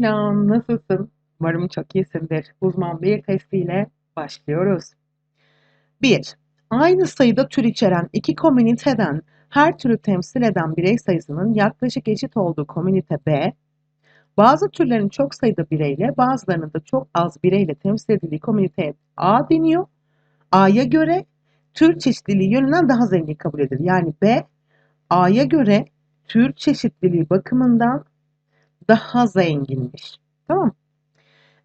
Selam, nasılsın? Umarım çok iyisindir. Uzman bir testiyle başlıyoruz. 1. Aynı sayıda tür içeren iki komüniteden her türü temsil eden birey sayısının yaklaşık eşit olduğu komünite B, bazı türlerin çok sayıda bireyle, bazılarının da çok az bireyle temsil edildiği komüniteye A deniyor. A'ya göre tür çeşitliliği yönünden daha zengin kabul edilir. Yani B, A'ya göre tür çeşitliliği bakımından daha zenginmiş. Tamam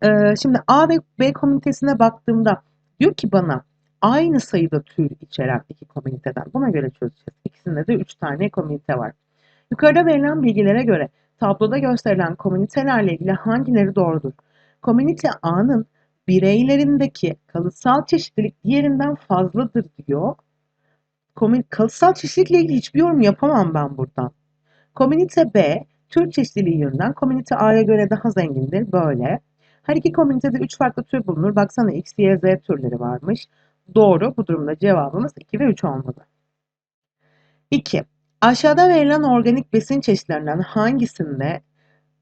Ee, şimdi A ve B komünitesine baktığımda diyor ki bana aynı sayıda tür içeren iki komüniteden. Buna göre çözeceğiz. İkisinde de 3 tane komünite var. Yukarıda verilen bilgilere göre tabloda gösterilen komünitelerle ilgili hangileri doğrudur? Komünite A'nın bireylerindeki kalıtsal çeşitlilik diğerinden fazladır diyor. Komün kalıtsal çeşitlilikle ilgili hiçbir yorum yapamam ben buradan. Komünite B, tür çeşitliliği yönünden komünite A'ya göre daha zengindir. Böyle. Her iki komünitede 3 farklı tür bulunur. Baksana X, Y, Z türleri varmış. Doğru. Bu durumda cevabımız 2 ve 3 olmalı. 2. Aşağıda verilen organik besin çeşitlerinden hangisinde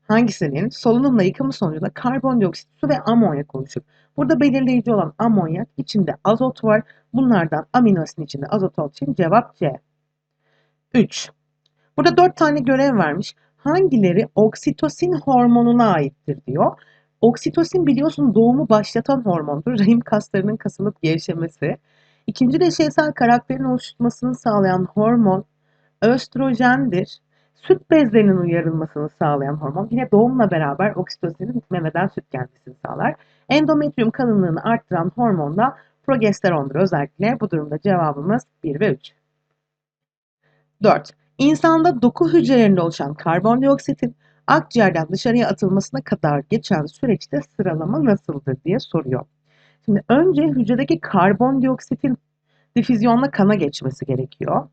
hangisinin solunumla yıkımı sonucunda karbondioksit, su ve amonyak oluşur? Burada belirleyici olan amonyak içinde azot var. Bunlardan amino asitin içinde azot olduğu için cevap C. 3. Burada 4 tane görev vermiş. Hangileri oksitosin hormonuna aittir diyor. Oksitosin biliyorsun doğumu başlatan hormondur. Rahim kaslarının kasılıp gevşemesi. İkinci de şeysel karakterin oluşmasını sağlayan hormon östrojendir. Süt bezlerinin uyarılmasını sağlayan hormon yine doğumla beraber oksitosinin memeden süt gelmesini sağlar. Endometrium kalınlığını arttıran hormon da progesterondur özellikle. Bu durumda cevabımız 1 ve 3. 4. İnsanda doku hücrelerinde oluşan karbondioksitin akciğerden dışarıya atılmasına kadar geçen süreçte sıralama nasıldır diye soruyor. Şimdi önce hücredeki karbondioksitin difüzyonla kana geçmesi gerekiyor.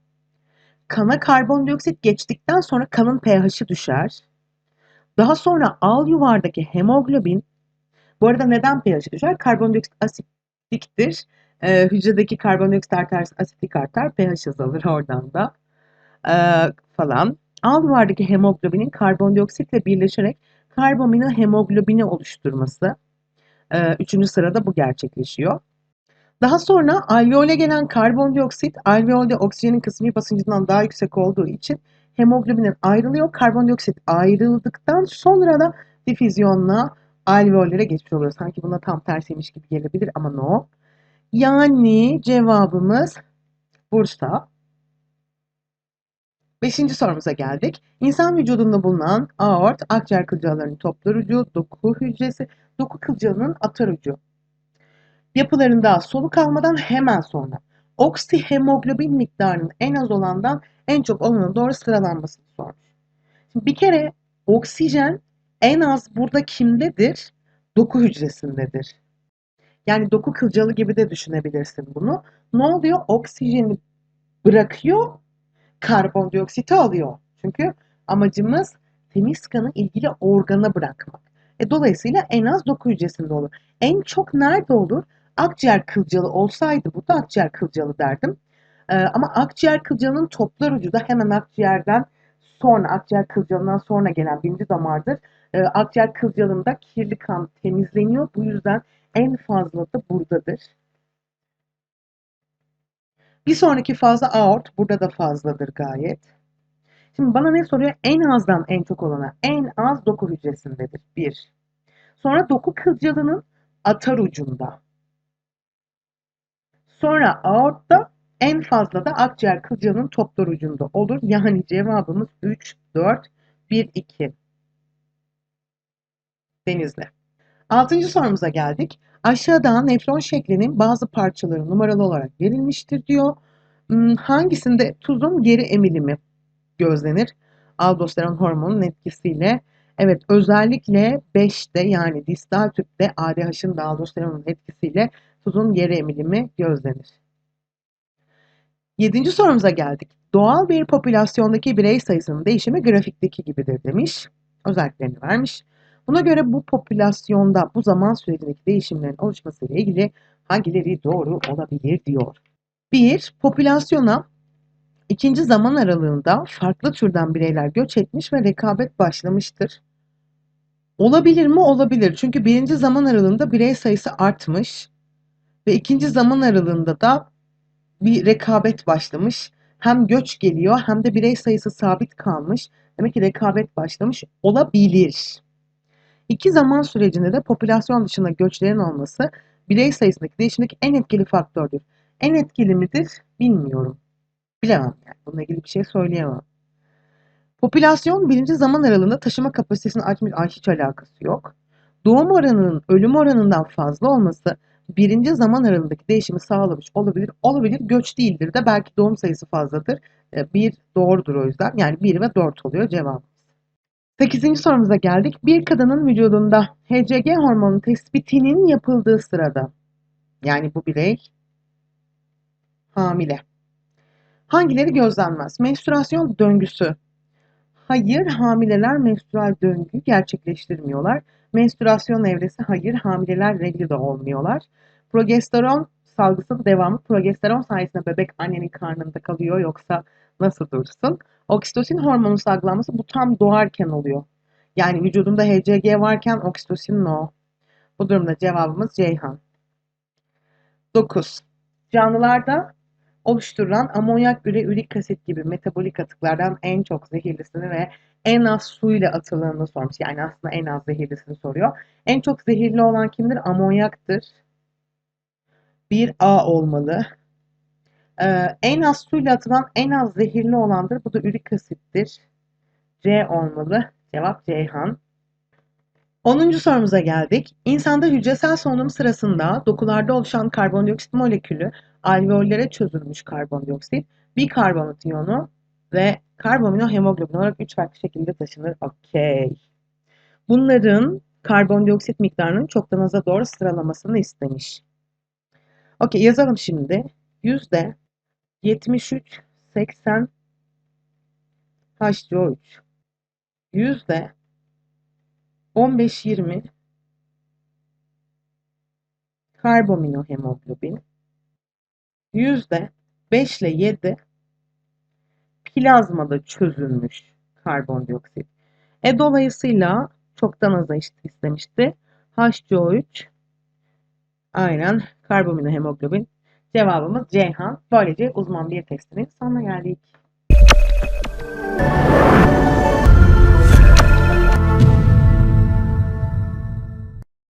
Kana karbondioksit geçtikten sonra kanın pH'i düşer. Daha sonra al yuvardaki hemoglobin, bu arada neden pH'i düşer? Karbondioksit asitliktir. Ee, hücredeki karbondioksit artarsa asitlik artar, pH azalır oradan da ee, falan. Al hemoglobinin karbondioksitle birleşerek karbamino hemoglobini oluşturması. Ee, üçüncü sırada bu gerçekleşiyor. Daha sonra alveole gelen karbondioksit alveolde oksijenin kısmi basıncından daha yüksek olduğu için hemoglobinin ayrılıyor. Karbondioksit ayrıldıktan sonra da difüzyonla alveollere geçmiş oluyor. Sanki buna tam tersiymiş gibi gelebilir ama no. Yani cevabımız Bursa. Beşinci sorumuza geldik. İnsan vücudunda bulunan aort, akciğer kılcallarının toplar ucu, doku hücresi, doku kılcalının atar ucu. Yapılarında soluk almadan hemen sonra oksihemoglobin miktarının en az olandan en çok olana doğru sıralanmasını sormuş. Bir kere oksijen en az burada kimdedir? Doku hücresindedir. Yani doku kılcalı gibi de düşünebilirsin bunu. Ne oluyor? Oksijeni bırakıyor, karbondioksiti alıyor. Çünkü amacımız temiz kanı ilgili organa bırakmak. E, dolayısıyla en az doku hücresinde olur. En çok nerede olur? Akciğer kılcalı olsaydı burada akciğer kılcalı derdim. E, ama akciğer kılcalının toplar ucu da hemen akciğerden sonra akciğer kılcalından sonra gelen birinci damardır. E, akciğer kılcalında kirli kan temizleniyor. Bu yüzden en fazla da buradadır. Bir sonraki fazla aort. Burada da fazladır gayet. Şimdi bana ne soruyor? En azdan en çok olana. En az doku hücresindedir. Bir. Sonra doku kılcalının atar ucunda. Sonra aortta en fazla da akciğer kılcalının toplar ucunda olur. Yani cevabımız 3, 4, 1, 2. Denizli. Altıncı sorumuza geldik. Aşağıda nefron şeklinin bazı parçaları numaralı olarak verilmiştir diyor. Hmm, hangisinde tuzun geri emilimi gözlenir? Aldosteron hormonunun etkisiyle. Evet özellikle 5'te yani distal tüpte ADH'ın da aldosteronun etkisiyle tuzun geri emilimi gözlenir. Yedinci sorumuza geldik. Doğal bir popülasyondaki birey sayısının değişimi grafikteki gibidir demiş. Özelliklerini vermiş. Buna göre bu popülasyonda bu zaman sürecindeki değişimlerin oluşmasıyla ilgili hangileri doğru olabilir diyor. 1. Popülasyona ikinci zaman aralığında farklı türden bireyler göç etmiş ve rekabet başlamıştır. Olabilir mi? Olabilir. Çünkü birinci zaman aralığında birey sayısı artmış ve ikinci zaman aralığında da bir rekabet başlamış. Hem göç geliyor hem de birey sayısı sabit kalmış. Demek ki rekabet başlamış olabilir. İki zaman sürecinde de popülasyon dışında göçlerin olması birey sayısındaki değişimdeki en etkili faktördür. En etkili midir? Bilmiyorum. Bilemem yani. Bununla ilgili bir şey söyleyemem. Popülasyon birinci zaman aralığında taşıma kapasitesini artmış. Ay hiç alakası yok. Doğum oranının ölüm oranından fazla olması birinci zaman aralığındaki değişimi sağlamış olabilir. Olabilir göç değildir de belki doğum sayısı fazladır. E, Bir doğrudur o yüzden. Yani 1 ve 4 oluyor cevap. 8. sorumuza geldik. Bir kadının vücudunda HCG hormonu tespitinin yapıldığı sırada yani bu birey hamile. Hangileri gözlenmez? Menstrüasyon döngüsü. Hayır, hamileler menstrual döngü gerçekleştirmiyorlar. Menstrüasyon evresi hayır, hamileler regli de olmuyorlar. Progesteron salgısının devamı progesteron sayesinde bebek annenin karnında kalıyor yoksa nasıl dursun? Oksitosin hormonu salgılanması bu tam doğarken oluyor. Yani vücudunda HCG varken oksitosin no. Bu durumda cevabımız Ceyhan. 9. Canlılarda oluşturulan amonyak, üre, ürik asit gibi metabolik atıklardan en çok zehirlisini ve en az suyla atıldığını sormuş. Yani aslında en az zehirlisini soruyor. En çok zehirli olan kimdir? Amonyaktır. Bir A olmalı. Ee, en az suyla atılan en az zehirli olandır. Bu da ürik asittir. C olmalı. Cevap Ceyhan. 10. sorumuza geldik. İnsanda hücresel solunum sırasında dokularda oluşan karbondioksit molekülü alveollere çözülmüş karbondioksit, bikarbonat iyonu ve karbaminohemoglobin olarak üç farklı şekilde taşınır. Okey. Bunların karbondioksit miktarının çoktan aza doğru sıralamasını istemiş. Okey yazalım şimdi. Yüzde 73 80 HCO3 yüzde 15-20 karbaminohemoglobin yüzde 5 ile 7 plazmada çözülmüş karbondioksit. E dolayısıyla çoktan aza istemişti. HCO3 aynen karbaminohemoglobin cevabımız Ceyhan. Böylece uzman bir testinin sonuna geldik.